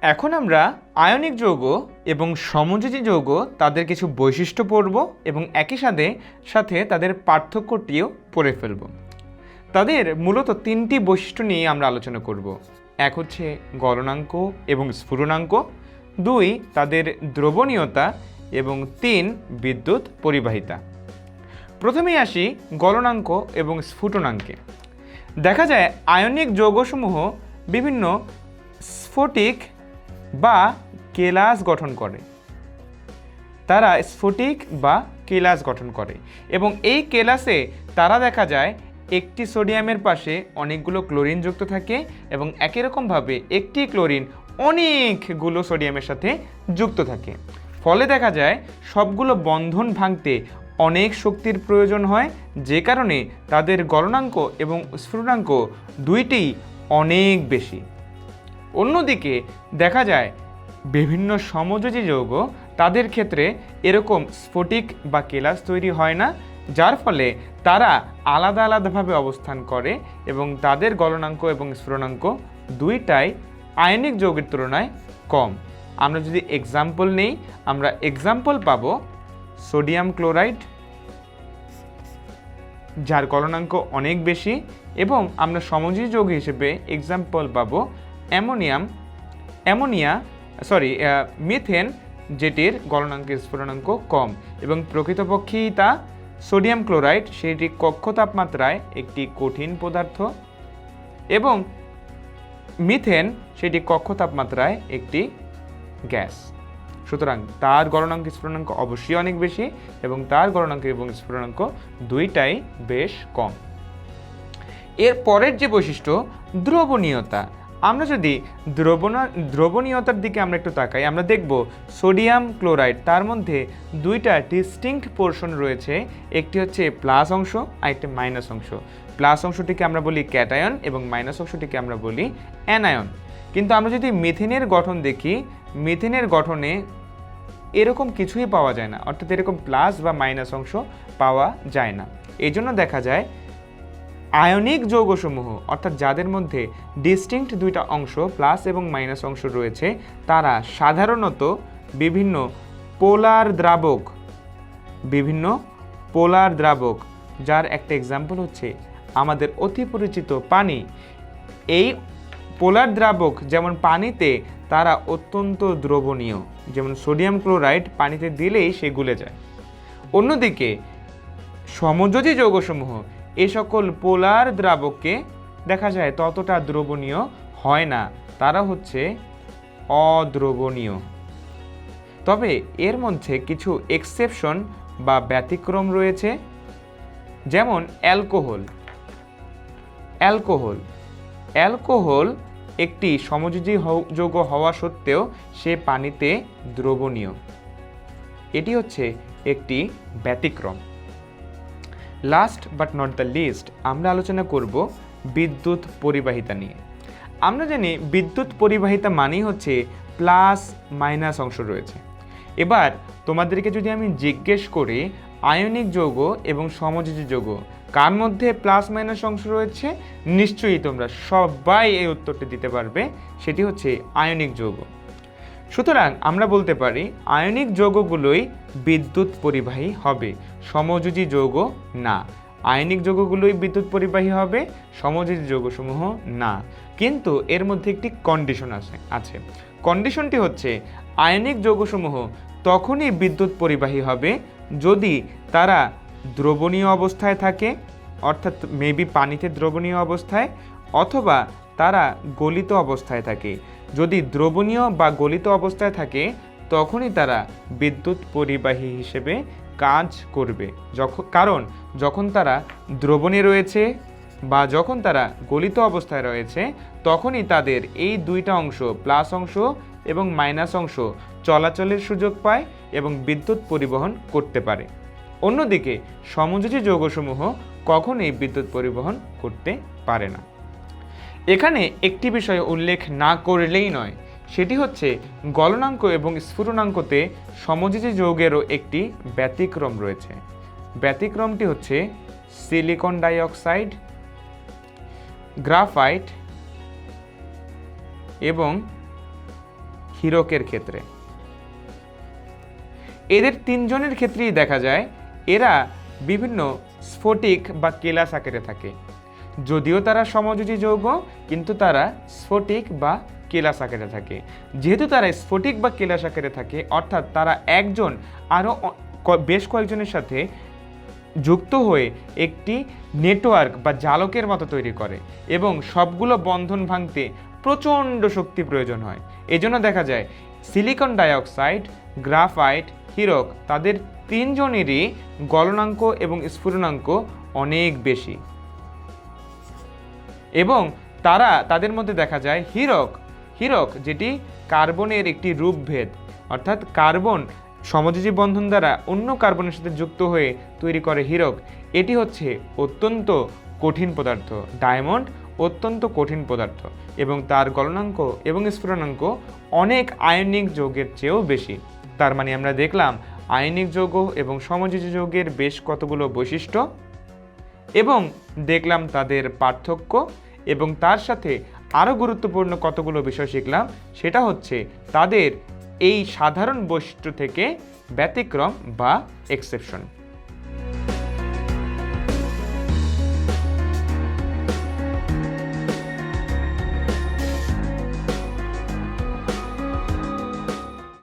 এখন আমরা আয়নিক যৌগ এবং সমযোজী যৌগ, তাদের কিছু বৈশিষ্ট্য পড়ব এবং একই সাথে সাথে তাদের পার্থক্যটিও পড়ে ফেলব। তাদের মূলত তিনটি বৈশিষ্ট্য নিয়ে আমরা আলোচনা করব। এক হচ্ছে গলনাঙ্ক এবং স্ফুরণাঙ্ক দুই তাদের দ্রবণীয়তা এবং তিন বিদ্যুৎ পরিবাহিতা। প্রথমেই আসি গলনাঙ্ক এবং স্ফুটনাঙ্কে। দেখা যায় আয়নিক যৌগসমূহ বিভিন্ন স্ফটিক বা কেলাস গঠন করে। তারা স্ফটিক বা কেলাস গঠন করে এবং এই কেলাসে তারা দেখা যায় একটি সোডিয়ামের পাশে অনেকগুলো ক্লোরিন যুক্ত থাকে এবং একই রকমভাবে একটি ক্লোরিন অনেকগুলো সোডিয়ামের সাথে যুক্ত থাকে। ফলে দেখা যায় সবগুলো বন্ধন ভাঙতে অনেক শক্তির প্রয়োজন হয়, যে কারণে তাদের গলনাঙ্ক এবং স্ফুটনাঙ্ক দুইটিই অনেক বেশি। অন্যদিকে দেখা যায় বিভিন্ন সমযোজী যৌগ তাদের ক্ষেত্রে এরকম স্ফটিক বা কেলাস তৈরি হয় না, যার ফলে তারা আলাদা আলাদাভাবে অবস্থান করে এবং তাদের গলনাঙ্ক এবং স্ফুরণাঙ্ক দুইটাই আয়নিক যৌগের তুলনায় কম। আমরা যদি এক্সাম্পল নেই, আমরা এক্সাম্পল পাবো সোডিয়াম ক্লোরাইড যার গলনাঙ্ক অনেক বেশি, এবং আমরা সমযোজী যৌগ হিসেবে এক্সাম্পল পাবো অ্যামোনিয়াম, অ্যামোনিয়া সরি মিথেন যেটির গলনাঙ্কের স্ফুটনাঙ্ক কম এবং প্রকৃতপক্ষেই তা সোডিয়াম ক্লোরাইড সেটি কক্ষ তাপমাত্রায় একটি কঠিন পদার্থ এবং মিথেন সেটি কক্ষ তাপমাত্রায় একটি গ্যাস। সুতরাং তার গলনাঙ্ক স্ফুটনাঙ্ক অবশ্যই অনেক বেশি এবং তার গলনাঙ্ক এবং স্ফুটনাঙ্ক দুইটাই বেশ কম। এর পরের যে বৈশিষ্ট্য, দ্রবণীয়তা। আমরা যদি দ্রবণা দ্রবণীয়তার দিকে আমরা একটু তাকাই, আমরা দেখব সোডিয়াম ক্লোরাইড, তার মধ্যে দুইটা ডিস্টিংক্ট পোর্শন রয়েছে। একটি হচ্ছে প্লাস অংশ আর একটি মাইনাস অংশ। প্লাস অংশটিকে আমরা বলি ক্যাটায়ন এবং মাইনাস অংশটিকে আমরা বলি অ্যানায়ন কিন্তু আমরা যদি মিথেনের গঠন দেখি মিথেনের গঠনে এরকম কিছুই পাওয়া যায় না। অর্থাৎ এরকম প্লাস বা মাইনাস অংশ পাওয়া যায় না। এই জন্য দেখা যায় আয়নিক যৌগসমূহ, অর্থাৎ যাদের মধ্যে ডিস্টিংক্ট দুইটা অংশ প্লাস এবং মাইনাস অংশ রয়েছে, তারা সাধারণত বিভিন্ন পোলার দ্রাবক, বিভিন্ন পোলার দ্রাবক, যার একটা এক্সাম্পল হচ্ছে আমাদের অতি পরিচিত পানি। এই পোলার দ্রাবক যেমন পানিতে, তারা অত্যন্ত দ্রবণীয়। যেমন সোডিয়াম ক্লোরাইড পানিতে দিলেই সে গুলে যায়। অন্যদিকে সমযোজী যৌগসমূহ এ সকল পোলার দ্রাবককে দেখা যায় ততটা দ্রবণীয় হয় না। তারা হচ্ছে অদ্রবণীয়। তবে এর মধ্যে কিছু এক্সেপশন বা ব্যতিক্রম রয়েছে, যেমন অ্যালকোহল। অ্যালকোহল। অ্যালকোহল একটি সমযোজী হও- যৌগ হওয়া সত্ত্বেও সে পানিতে দ্রবণীয়। এটি হচ্ছে একটি ব্যতিক্রম। Last but not the least আমরা আলোচনা করব বিদ্যুৎ পরিবাহিতা নিয়ে। আমরা জানি বিদ্যুৎ পরিবাহিতা মানেই হচ্ছে প্লাস মাইনাস অংশ রয়েছে। এবার তোমাদেরকে যদি আমি জিজ্ঞেস করি, আয়নিক যৌগ এবং সমযোজী যৌগ, কার মধ্যে প্লাস মাইনাস অংশ রয়েছে? নিশ্চয়ই তোমরা সবাই এই উত্তরটি দিতে পারবে, সেটি হচ্ছে আয়নিক যৌগ। সুতরাং আমরা বলতে পারি, আয়নিক যৌগগুলোই বিদ্যুৎ পরিবাহী হবে, সমযোজী যৌগ না। আয়নিক যৌগগুলোই বিদ্যুৎ পরিবাহী হবে, সমযোজী যৌগসমূহ না। কিন্তু এর মধ্যে একটি কন্ডিশন আছে আছে। কন্ডিশনটি হচ্ছে, আয়নিক যৌগসমূহ তখনই বিদ্যুৎ পরিবাহী হবে যদি তারা দ্রবণীয় অবস্থায় থাকে, অর্থাৎ মেবি পানিতে দ্রবণীয় অবস্থায়, অথবা তারা গলিত অবস্থায় থাকে। যদি দ্রবণীয় বা গলিত অবস্থায় থাকে, তখনই তারা বিদ্যুৎ পরিবাহী হিসেবে কাজ করবে। যখন কারণ যখন তারা দ্রবণে রয়েছে বা যখন তারা গলিত অবস্থায় রয়েছে, তখনই তাদের এই দুইটা অংশ প্লাস অংশ এবং মাইনাস অংশ চলাচলের সুযোগ পায় এবং বিদ্যুৎ পরিবহন করতে পারে। অন্যদিকে, সমযোজী যৌগসমূহ কখনোই বিদ্যুৎ পরিবহন করতে পারে না। এখানে একটি বিষয় উল্লেখ না করলেই নয়। সেটি হচ্ছে গলনাঙ্ক এবং স্ফুটনাঙ্কতে সমযোজী যৌগেরও একটি ব্যতিক্রম রয়েছে। ব্যতিক্রমটি হচ্ছে সিলিকন ডাইঅক্সাইড, গ্রাফাইট এবং হীরকের ক্ষেত্রে। এদের তিনজনের ক্ষেত্রেই দেখা যায়, এরা বিভিন্ন স্ফটিক বা কেলাস আকারে থাকে। যদিও তারা সমযোজী যৌগ, কিন্তু তারা স্ফটিক বা কেলাস আকারে থাকে। যেহেতু তারা স্ফটিক বা কেলাস আকারে থাকে, অর্থাৎ তারা একজন আরও বেশ কয়েকজনের সাথে যুক্ত হয়ে একটি নেটওয়ার্ক বা জালকের মতো তৈরি করে এবং সবগুলো বন্ধন ভাঙতে প্রচণ্ড শক্তি প্রয়োজন হয়। এজন্য দেখা যায়, সিলিকন ডাইঅক্সাইড, গ্রাফাইট, হিরক তাদের তিনজনেরই গলনাঙ্ক এবং স্ফুটনাঙ্ক অনেক বেশি। এবং তারা তাদের মধ্যে দেখা যায় হীরক। হীরক যেটি কার্বনের একটি রূপভেদ। অর্থাৎ কার্বন সমযোজী বন্ধন দ্বারা অন্য কার্বনের সাথে যুক্ত হয়ে তৈরি করে হীরক। এটি হচ্ছে অত্যন্ত কঠিন পদার্থ। ডায়মন্ড অত্যন্ত কঠিন পদার্থ এবং তার গলনাঙ্ক এবং স্ফুটনাঙ্ক অনেক আয়নিক যৌগের চেয়েও বেশি। তার মানে আমরা দেখলাম আয়নিক যৌগ এবং সমযোজী যৌগের বেশ কতগুলো বৈশিষ্ট্য। এবং দেখলাম তাদের পার্থক্য এবং তার সাথে আরও গুরুত্বপূর্ণ কতগুলো বিষয় শিখলাম, সেটা হচ্ছে তাদের এই সাধারণ বৈশিষ্ট্য থেকে ব্যতিক্রম বা এক্সেপশন